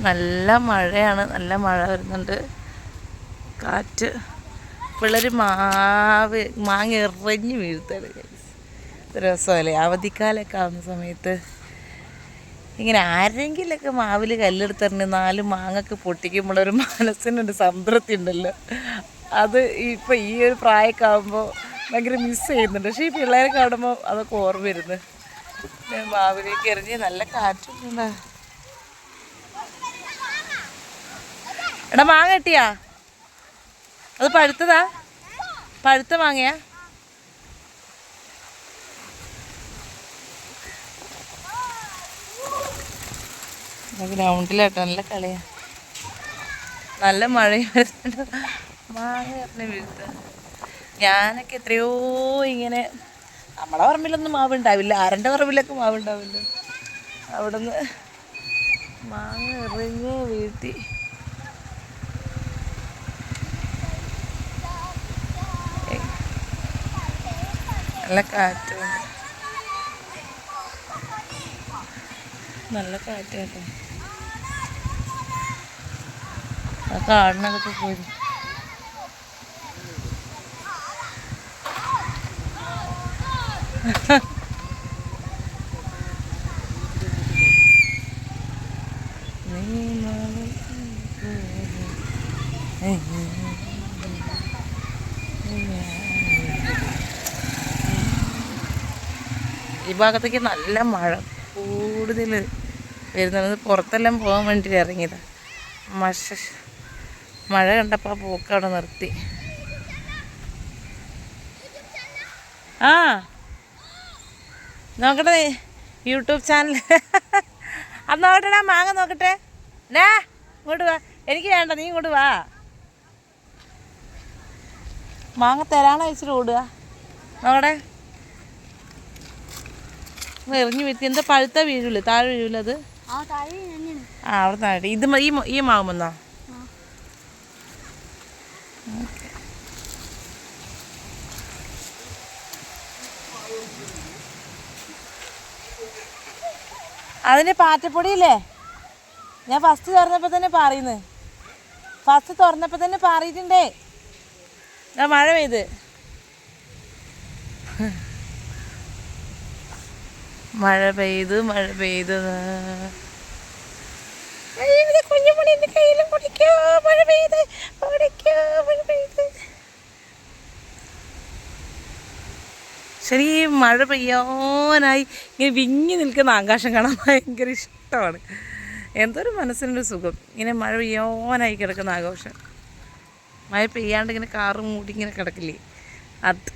നല്ല മഴയാണ് നല്ല മഴ വരുന്നുണ്ട്. കാറ്റ്. പിള്ളേർ മാവ് മാങ്ങ എറിഞ്ഞ് വീഴ്ത്താണ് രസമല്ലേ? അവധിക്കാലമൊക്കെ ആവുന്ന സമയത്ത് ഇങ്ങനെ ആരെങ്കിലൊക്കെ മാവിൽ കല്ലെടുത്തറിഞ്ഞ് നാല് മാങ്ങൊക്കെ പൊട്ടിക്കുമ്പോഴൊരു മനസ്സിനൊരു സംതൃപ്തി ഉണ്ടല്ലോ അത് ഇപ്പം ഈ ഒരു പ്രായമൊക്കെ ആകുമ്പോൾ ഭയങ്കര മിസ് ചെയ്യുന്നുണ്ട്. പക്ഷേ ഈ പിള്ളേരെ കാണുമ്പോൾ അതൊക്കെ ഓർമ്മ വരുന്നു. ഞാൻ മാവിലേക്ക് എറിഞ്ഞ് നല്ല കാറ്റുണ്ട്. എടാ മാങ്ങ കിട്ടിയാ? അത് പഴുത്തതാ? പഴുത്ത മാങ്ങയാ? ഗ്രൗണ്ടിലാട്ടോ നല്ല കളിയാ. നല്ല മഴയും വരുന്നുണ്ട്. മാങ്ങ പറഞ്ഞ വീഴ്ത്ത ഞാനൊക്കെ എത്രയോ ഇങ്ങനെ നമ്മളെ പറമ്പിലൊന്നും മാവ് ഉണ്ടാവില്ല ആരന്റെ പറമ്പിലൊക്കെ മാവ് ഉണ്ടാവില്ല അവിടുന്ന് മാങ്ങ എറിഞ്ഞ് വീഴ്ത്തി. നല്ല കാറ്റ് നല്ല കാറ്റ് കേട്ടോ ആ കാടിനകത്ത് പോയി. നീ ഈ ഭാഗത്തേക്ക് നല്ല മഴ കൂടുതൽ വരുന്നത് പുറത്തെല്ലാം പോകാൻ വേണ്ടിയിട്ട് ഇറങ്ങിയതാണ് മഷ മഴ കണ്ടപ്പോൾ ആ പോക്ക് അവിടെ നിർത്തി. ആ നോക്കട്ടെ യൂട്യൂബ് ചാനൽ അത് നോക്കട്ടെടാ മാങ്ങ നോക്കട്ടെ. ഡാ ഇങ്ങോട്ട് വാ. എനിക്ക് വേണ്ട നീ ഇങ്ങോട്ട് വാ. മാങ്ങ തരാണോ വെച്ചിട്ട് ഓടുക. നോക്കട്ടെ. എറിഞ്ഞു വീഴ്ത്തി. എന്താ പഴുത്ത വീഴൂലേ? താഴെ വീഴുള്ളത് ആ അവിടെ താഴെ. ഇത് ഈ ഈ മാവ് വന്നോ? അതിന് പാറ്റപ്പൊടിയില്ലേ? ഞാൻ ഫസ്റ്റ് തുറന്നപ്പോൾ തന്നെ പറയുന്നു ഫസ്റ്റ് തുറന്നപ്പോൾ തന്നെ പാറിയിട്ടുണ്ടേ. ഞാൻ മഴ പെയ്ത്. മഴ പെയ്തു മഴ പെയ്തു. കുഞ്ഞുമണി എന്റെ കയ്യിലും കുടിക്കോ മഴ പെയ്ത് കുടിക്കോ മഴ പെയ്ത്. ശരി മഴ പെയ്യാനായി ഇങ്ങനെ വിങ്ങി നിൽക്കുന്ന ആകാശം കാണാൻ ഭയങ്കര ഇഷ്ടമാണ്. എന്തൊരു മനസ്സിനൊരു സുഖം. ഇങ്ങനെ മഴ പെയ്യാനായി കിടക്കുന്ന ആഘോഷം മഴ പെയ്യാണ്ട് ഇങ്ങനെ കാറ് മൂടി ഇങ്ങനെ കിടക്കില്ലേ? അത്